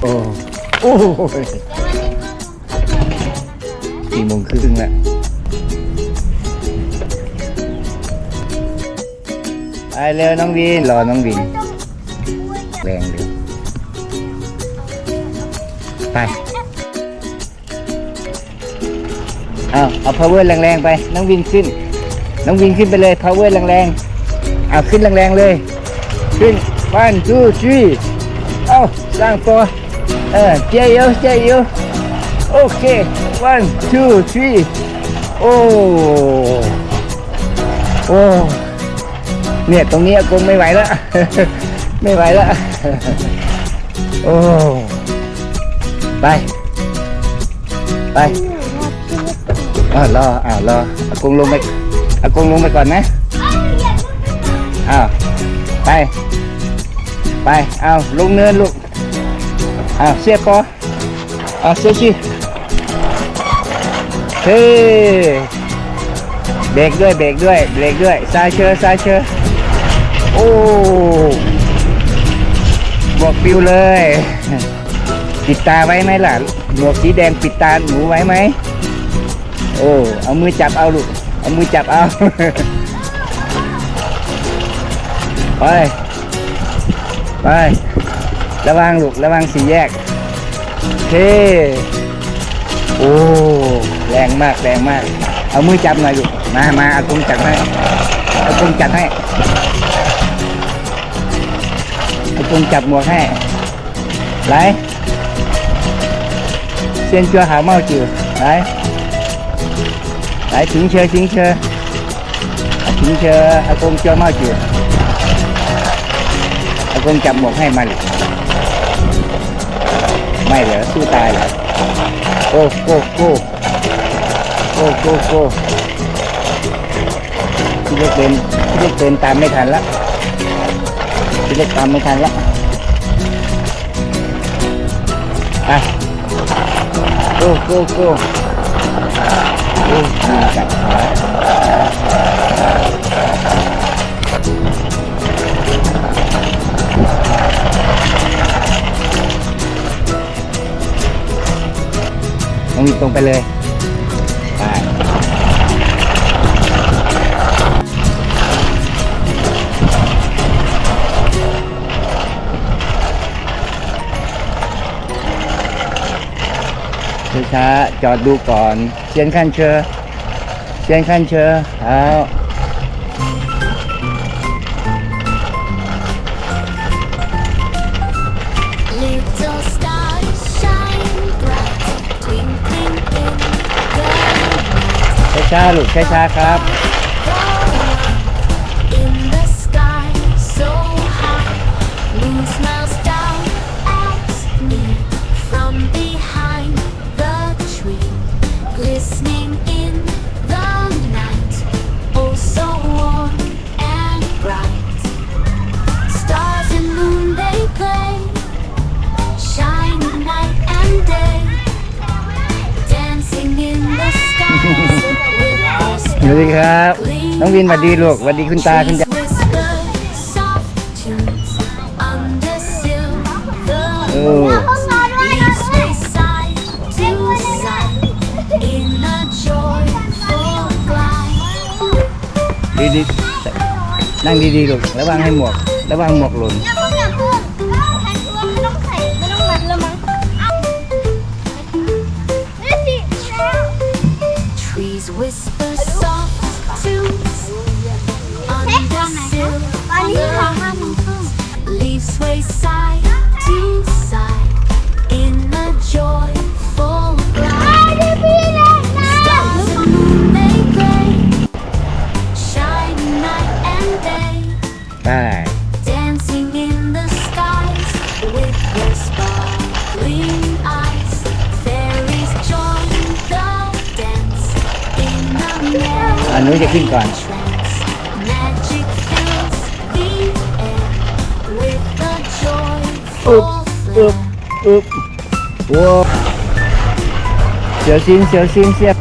โอ้โอ้ยสี่โมงครึ่งแล้วไปเร็วน้องวินรอน้องวิน แรงเร็วไปเอาเอา power แรงๆไป น้องวินขึ้น น้องวินขึ้นไปเลย power แรงๆ เอาขึ้นแรงๆเลย ขึ้น one two three เอาสร้างตัว เออเจียวเจียวโอเค one two three โอ้โอ้เนี่ยตรงนี้อากงไม่ไหวแล้ว ไม่ไหวแล้ว โอ้ไป ไปอ้าวรออ้าวรออากงลงไปอากงลงไปก่อนนะอ้าวไป ไป เอาลงเนินลูก อ้าวเสียปออ้าวเสียชีเฮ้เบรกด้วยเบรกด้วยเบรกด้วยซ้ายเชอซ้ายเชอโอ้บวกปิวเลย ปิดตาไว้ไหมล่ะหมวกสีแดงปิดตาหนูไว้ไหมโอ้เอามือจับเอาลูกเอามือจับเอาไปไป ระวังลูกระวังสี่แยกเทโอ้แรงมากแรงมาก เอามือจับหน่อยลูกมามาอากุ้งจับให้อากุ้งจับให้อากุ้งจับหมวกให้ไรเซียนเชือหาเมาจือไรไรลถึงเชือถึงเชือถึงเชืออากุ้งเชือเมาจืออากุ้งจับหมวกให้มาลู ไม่เหรอสู้ตายเหรอโก้โก้โก้โก้โก้โก้พี่เล็กเดินพี่เล็กเดินตามไม่ทันละพี่เล็กตามไม่ทันละไปโก้โก้โก้ ต้องตรงไปเลยไปช้าๆจอดดูก่อนเชียนขั้นเชอเชียนขั้นเชอเอา ช้าๆลูกช้าๆครับ วัสดีครับ น้องวินสวัสดีลูกสวัสดีคุณตาคุณยาย Whisper soft tunes under silver โอ้ Leaves sway side to side in a joyful glide. ดีๆนั่งดีๆลูกระวังให้หมวกระวังหมวกหล่น sway side to side in a joyful glide. Stars and moon they play, shining night and day, ได้ dancing in the skies with their sparkling eyes. Fairies join the dance in a อันนู้นจะขึ้นก่อน trance. อึบอึบอึบว้าเสียวซิงเสียวซิงเสียว